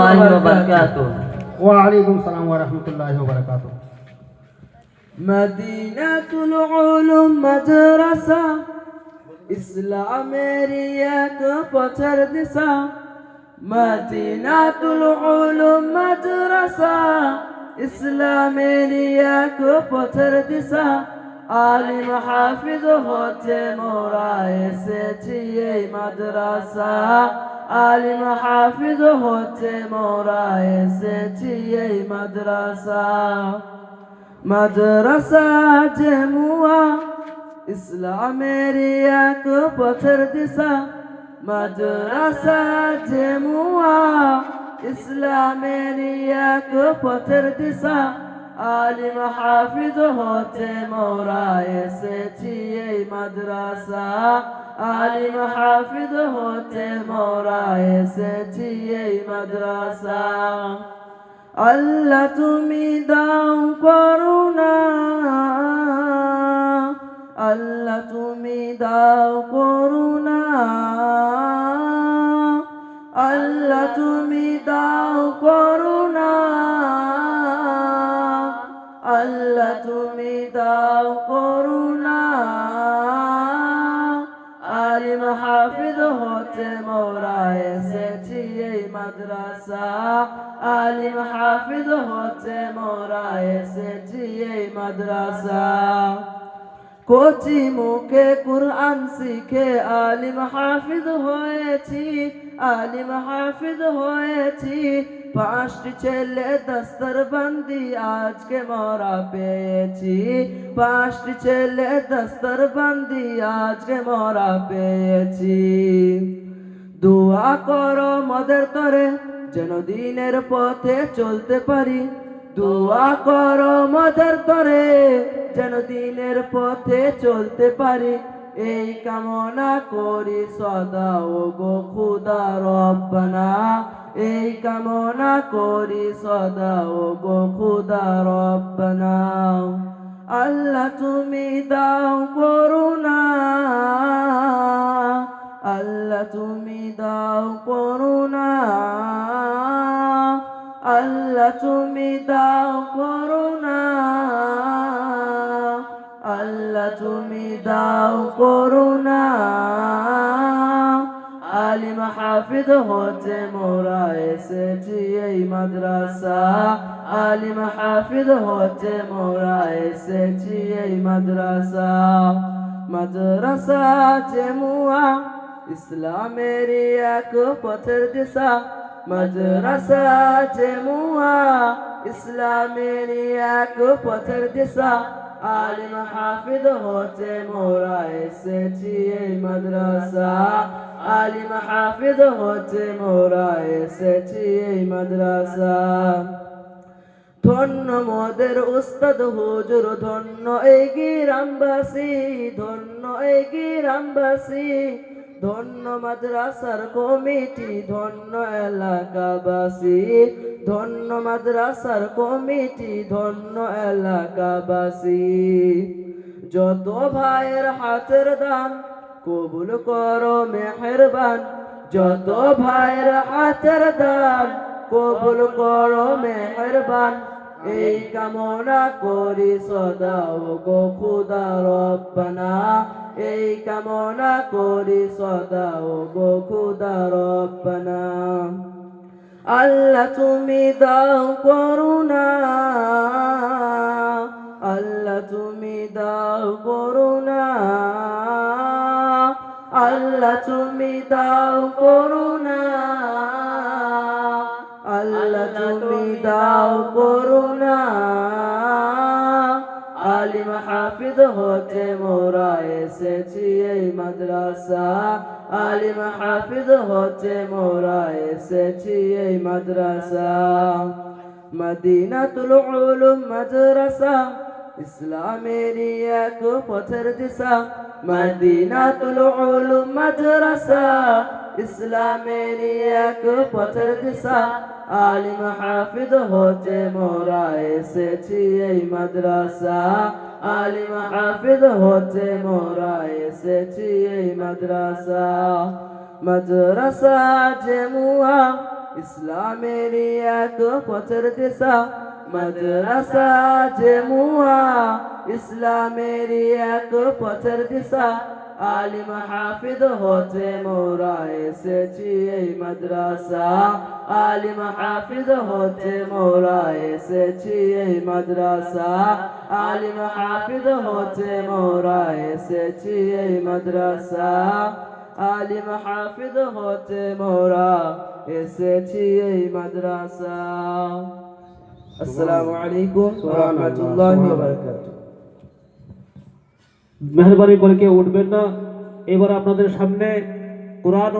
الله وبركاته ওয়ালাইকুম সালাম ওয়া রাহমাতুল্লাহি ওয়া বারাকাতুহু মদিনাতুল উলুম মাদ্রাসা ইসলামের এক পথের দিশা মদিনাতুল উলুম মাদ্রাসা ইসলামের এক পথের দিশা আলিম হাফিজ হতে মোরা এসেছি এই মাদ্রাসা আলিম হাফিজ হতে মোরা এসেছি এই মাদ্রাসা। মাদ্রাসা জেমুয়া, ইসলামের এক পথের দিশা। মাদ্রাসা জেমুয়া, ইসলামের এক পথের দিশা। আলিম হাফিজ হতে মোরা এসেছি এই মাদ্রাসা। আলিম হাফিজ হতে মোরা এসেছি এই মাদ্রাসা। আল্লাহ তুমি দাও করুণা আল্লাহ তুমি দাও করুণা আল্লাহ তুমি দাও করুণা আলিম হাফিজ হতে মোরা এসেছি এই মাদ্রাসা। আলিম হাফিজ হতে মোরা এসেছি এই মাদ্রাসা। কোচি মুখে কুরআন শিখে আলিম হাফিজ হয়েছি, আলিম হাফিজ হয়েছি পাঁচটি ছেলে দস্তর বন্দি, আজকে মরা পেয়েছি। পাঁচটি ছেলে দস্তর বন্দি, আজকে মরা পেয়েছি। দোয়া করো মদের তরে, যেন দিনের পথে চলতে পারি। দোয়া করো মদের তরে, যেন দিনের পথে চলতে পারি। এই কামনা করি সদা ও গো খুদা রব্বানা। এই কামনা করি সদা ও গো খুদা রব্বানা আল্লাহ তুমি দাও করুণা। আল্লাহ তুমি দাও করুণা। আল্লাহ তুমি দাও করুণা। আল্লাহ তুমি দাও করুণা। হাফিজ হতে মোরা এসেছি এই মাদ্রাসা। আলিম হাফিজ হতে মোরা এসেছি এই মাদ্রাসা। মাদ্রাসা জেমুয়া, ইসলামের এক পথের দিশা। মাদ্রাসা জেমুয়া, ইসলামের এক পথের দিশা। আলিম হাফিদ হচ্ছে মোরা এসেছি এই মাদ্রাসা। আলিম হাফিদ হচ্ছে মোরা এসেছি এই মাদ্রাসা। ধন্য মদের উস্তাদ হুজুর, ধন্য এই রামবাসী ধন্য এই গ্রামবাসী। ধন্য মাদ্রাসার কমিটি, ধন্য এলাকাবাসী। ধন্য মাদ্রাসার কমিটি, ধন্য এলাকাবাসী। যত ভাইয়ের হাতের দান, কবুল করো মেহেরবান। যত ভাইয়ের হাতের দান, কবুল করো মেহেরবান। এই কামনা করি সদা ও গো খুদা রব্বানা। এই কামনা করি সদা ও গো খুদা রব্বানা। আল্লাহ তুমি দাও করুণা, আল্লাহ তুমি দাও করুণা, আল্লাহ তুমি দাও করুণা, আল্লাহ তুমি দাও করুণা। আলিম হাফিজ হতে মোরা এসেছি এই মাদ্রাসা। আলিম হাফিজ হতে মোরা এসেছি এই মাদ্রাসা। মদিনাতুল উলুম মাদ্রাসা ইসলামের এক পথের দিশা। মদিনাতুল উলুম মাদ্রাসা ইসলামের এক পথের দিশা। আলিম হাফিজ হতে মোরা এসেছি এই মাদ্রাসা। আলিম হাফিজ হতে মোরা এসেছি এই মাদ্রাসা। মাদ্রাসা জেমুয়া, ইসলামের এক পথের দিশা। মাদ্রাসা যে মুহা ইসলামের এক পথের দিশা। আলিম হাফিজ হতে মোরা এসেছি এই মাদ্রাসা। আলিম হাফিজ হতে মোরা এসেছি এই মাদ্রাসা। আলিম হাফিজ হতে মোরা এসেছি এই মাদ্রাসা। আলিম হাফিজ হতে মোরা এসেছি এই মাদ্রাসা। আসসালামু আলাইকুম ওয়া রাহমাতুল্লাহি ওয়া বারাকাতুহু। মেহরবানি করে কেউ উঠবেন না। এবার আপনাদের সামনে কোরআন